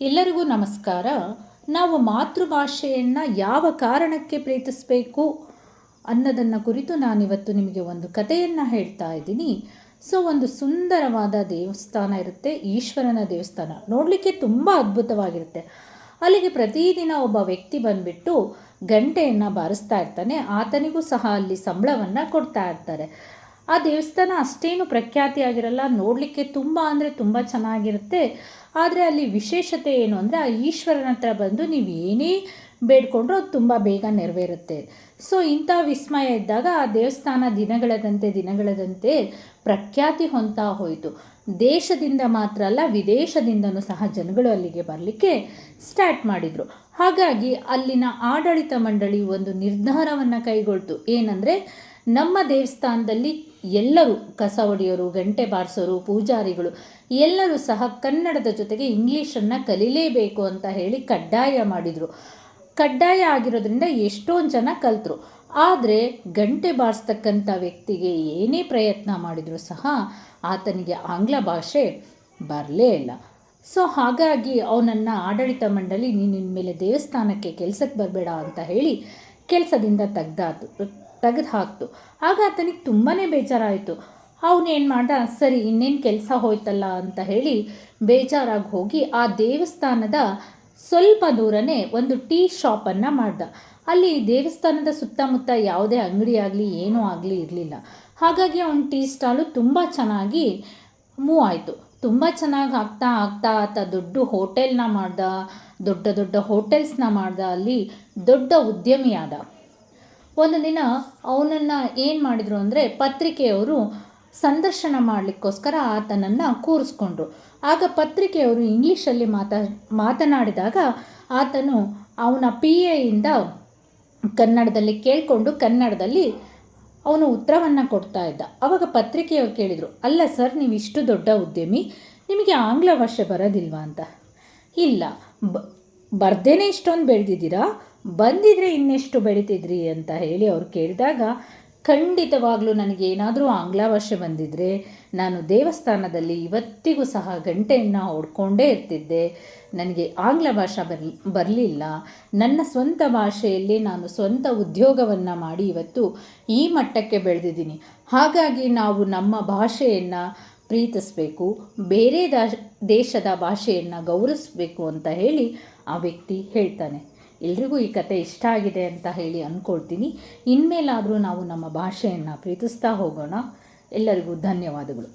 ಎಲ್ಲರಿಗೂ ನಮಸ್ಕಾರ. ನಾವು ಮಾತೃಭಾಷೆಯನ್ನು ಯಾವ ಕಾರಣಕ್ಕೆ ಪ್ರೀತಿಸಬೇಕು ಅನ್ನೋದನ್ನು ಕುರಿತು ನಾನಿವತ್ತು ನಿಮಗೆ ಒಂದು ಕಥೆಯನ್ನು ಹೇಳ್ತಾ ಇದ್ದೀನಿ. ಸೊ, ಒಂದು ಸುಂದರವಾದ ದೇವಸ್ಥಾನ ಇರುತ್ತೆ, ಈಶ್ವರನ ದೇವಸ್ಥಾನ. ನೋಡಲಿಕ್ಕೆ ತುಂಬ ಅದ್ಭುತವಾಗಿರುತ್ತೆ. ಅಲ್ಲಿಗೆ ಪ್ರತಿದಿನ ಒಬ್ಬ ವ್ಯಕ್ತಿ ಬಂದುಬಿಟ್ಟು ಗಂಟೆಯನ್ನು ಬಾರಿಸ್ತಾ ಇರ್ತಾನೆ. ಆತನಿಗೂ ಸಹ ಅಲ್ಲಿ ಸಂಬಳವನ್ನು ಕೊಡ್ತಾ ಇರ್ತಾರೆ. ಆ ದೇವಸ್ಥಾನ ಅಷ್ಟೇನು ಪ್ರಖ್ಯಾತಿಯಾಗಿರಲ್ಲ ನೋಡಲಿಕ್ಕೆ ತುಂಬ ಅಂದರೆ ತುಂಬ ಚೆನ್ನಾಗಿರುತ್ತೆ. ಆದರೆ ಅಲ್ಲಿ ವಿಶೇಷತೆ ಏನು ಅಂದರೆ ಆ ಈಶ್ವರನ ಹತ್ರ ಬಂದು ನೀವು ಏನೇ ಬೇಡ್ಕೊಂಡ್ರೂ ಅದು ತುಂಬ ಬೇಗ ನೆರವೇರುತ್ತೆ. ಸೊ ಇಂಥ ವಿಸ್ಮಯ ಇದ್ದಾಗ ಆ ದೇವಸ್ಥಾನ ದಿನಗಳದಂತೆ ದಿನಗಳದಂತೆ ಪ್ರಖ್ಯಾತಿ ಹೊಂತಾ ಹೋಯಿತು. ದೇಶದಿಂದ ಮಾತ್ರ ಅಲ್ಲ, ವಿದೇಶದಿಂದನೂ ಸಹ ಜನಗಳು ಅಲ್ಲಿಗೆ ಬರಲಿಕ್ಕೆ ಸ್ಟಾರ್ಟ್ ಮಾಡಿದರು. ಹಾಗಾಗಿ ಅಲ್ಲಿನ ಆಡಳಿತ ಮಂಡಳಿ ಒಂದು ನಿರ್ಧಾರವನ್ನು ಕೈಗೊಳ್ತು. ಏನಂದರೆ ನಮ್ಮ ದೇವಸ್ಥಾನದಲ್ಲಿ ಎಲ್ಲರೂ ಕಸ ಹೊಡೆಯೋರು, ಗಂಟೆ ಬಾರಿಸೋರು, ಪೂಜಾರಿಗಳು ಎಲ್ಲರೂ ಸಹ ಕನ್ನಡದ ಜೊತೆಗೆ ಇಂಗ್ಲೀಷನ್ನು ಕಲೀಲೇಬೇಕು ಅಂತ ಹೇಳಿ ಕಡ್ಡಾಯ ಮಾಡಿದರು. ಕಡ್ಡಾಯ ಆಗಿರೋದ್ರಿಂದ ಎಷ್ಟೊಂದು ಜನ ಕಲಿತರು. ಆದರೆ ಗಂಟೆ ಬಾರಿಸ್ತಕ್ಕಂಥ ವ್ಯಕ್ತಿಗೆ ಏನೇ ಪ್ರಯತ್ನ ಮಾಡಿದರೂ ಸಹ ಆತನಿಗೆ ಆಂಗ್ಲ ಭಾಷೆ ಬರಲೇ ಇಲ್ಲ. ಸೊ ಹಾಗಾಗಿ ಅವನನ್ನು ಆಡಳಿತ ಮಂಡಳಿ ನೀನು ಇನ್ಮೇಲೆ ದೇವಸ್ಥಾನಕ್ಕೆ ಕೆಲಸಕ್ಕೆ ಬರಬೇಡ ಅಂತ ಹೇಳಿ ಕೆಲಸದಿಂದ ತೆಗ್ದಾತು. ತೆಗೆದು ಹಾಕ್ತು ಆಗ ಆತನಿಗೆ ತುಂಬಾ ಬೇಜಾರಾಯಿತು. ಅವನೇನು ಮಾಡ್ದ? ಸರಿ, ಇನ್ನೇನು ಕೆಲಸ ಹೋಯ್ತಲ್ಲ ಅಂತ ಹೇಳಿ ಬೇಜಾರಾಗಿ ಹೋಗಿ ಆ ದೇವಸ್ಥಾನದ ಸ್ವಲ್ಪ ದೂರನೇ ಒಂದು ಟೀ ಶಾಪನ್ನು ಮಾಡ್ದ. ಅಲ್ಲಿ ದೇವಸ್ಥಾನದ ಸುತ್ತಮುತ್ತ ಯಾವುದೇ ಅಂಗಡಿ ಆಗಲಿ, ಏನೂ ಆಗಲಿ ಇರಲಿಲ್ಲ. ಹಾಗಾಗಿ ಅವನ ಟೀ ಸ್ಟಾಲು ತುಂಬ ಚೆನ್ನಾಗಿ ಮೂವ್ ಆಯಿತು. ತುಂಬ ಚೆನ್ನಾಗಿ ಆಗ್ತಾ ಆಗ್ತಾ ಆತ ದೊಡ್ಡ ಹೋಟೆಲ್ನ ಮಾಡ್ದ, ದೊಡ್ಡ ದೊಡ್ಡ ಹೋಟೆಲ್ಸ್ನ ಮಾಡ್ದ. ಅಲ್ಲಿ ದೊಡ್ಡ ಉದ್ಯಮಿಯಾದ. ಒಂದು ದಿನ ಅವನನ್ನು ಏನು ಮಾಡಿದರು ಅಂದರೆ ಪತ್ರಿಕೆಯವರು ಸಂದರ್ಶನ ಮಾಡಲಿಕ್ಕೋಸ್ಕರ ಆತನನ್ನು ಕೂರಿಸ್ಕೊಂಡ್ರು. ಆಗ ಪತ್ರಿಕೆಯವರು ಇಂಗ್ಲೀಷಲ್ಲಿ ಮಾತಾ, ಮಾತನಾಡಿದಾಗ ಆತನು ಅವನ ಪಿ ಎಯಿಂದ ಕನ್ನಡದಲ್ಲಿ ಕೇಳಿಕೊಂಡು ಕನ್ನಡದಲ್ಲಿ ಅವನು ಉತ್ತರವನ್ನು ಕೊಡ್ತಾ ಇದ್ದ. ಆವಾಗ ಪತ್ರಿಕೆಯವರು ಕೇಳಿದರು, ಅಲ್ಲ ಸರ್, ನೀವು ಇಷ್ಟು ದೊಡ್ಡ ಉದ್ಯಮಿ, ನಿಮಗೆ ಆಂಗ್ಲ ಭಾಷೆ ಬರೋದಿಲ್ವಾ? ಅಂತ. ಇಲ್ಲ, ಬ, ಬರ್ದೇನೆ ಇಷ್ಟೊಂದು ಬೆಳೆದಿದ್ದೀರಾ? ಬಂದಿದ್ರೆ ಇನ್ನೆಷ್ಟು ಬೆಳೀತಿದ್ರಿ ಅಂತ ಹೇಳಿ ಅವ್ರು ಕೇಳಿದಾಗ, ಖಂಡಿತವಾಗ್ಲೂ ನನಗೇನಾದರೂ ಆಂಗ್ಲ ಭಾಷೆ ಬಂದಿದ್ದರೆ ನಾನು ದೇವಸ್ಥಾನದಲ್ಲಿ ಇವತ್ತಿಗೂ ಸಹ ಗಂಟೆಯನ್ನು ಹೊಡ್ಕೊಂಡೇ ಇರ್ತಿದ್ದೆ. ನನಗೆ ಆಂಗ್ಲ ಭಾಷೆ ಬರ್, ಬರಲಿಲ್ಲ. ನನ್ನ ಸ್ವಂತ ಭಾಷೆಯಲ್ಲಿ ನಾನು ಸ್ವಂತ ಉದ್ಯೋಗವನ್ನು ಮಾಡಿ ಇವತ್ತು ಈ ಮಟ್ಟಕ್ಕೆ ಬೆಳೆದಿದ್ದೀನಿ. ಹಾಗಾಗಿ ನಾವು ನಮ್ಮ ಭಾಷೆಯನ್ನು ಪ್ರೀತಿಸಬೇಕು, ಬೇರೆ ದೇಶದ ಭಾಷೆಯನ್ನು ಗೌರವಿಸಬೇಕು ಅಂತ ಹೇಳಿ ಆ ವ್ಯಕ್ತಿ ಹೇಳ್ತಾನೆ. ಎಲ್ರಿಗೂ ಈ ಕತೆ ಇಷ್ಟ ಆಗಿದೆ ಅಂತ ಹೇಳಿ ಅಂದ್ಕೊಳ್ತೀನಿ ಇನ್ಮೇಲಾದರೂ ನಾವು ನಮ್ಮ ಭಾಷೆಯನ್ನು ಪ್ರೀತಿಸ್ತಾ ಹೋಗೋಣ. ಎಲ್ಲರಿಗೂ ಧನ್ಯವಾದಗಳು.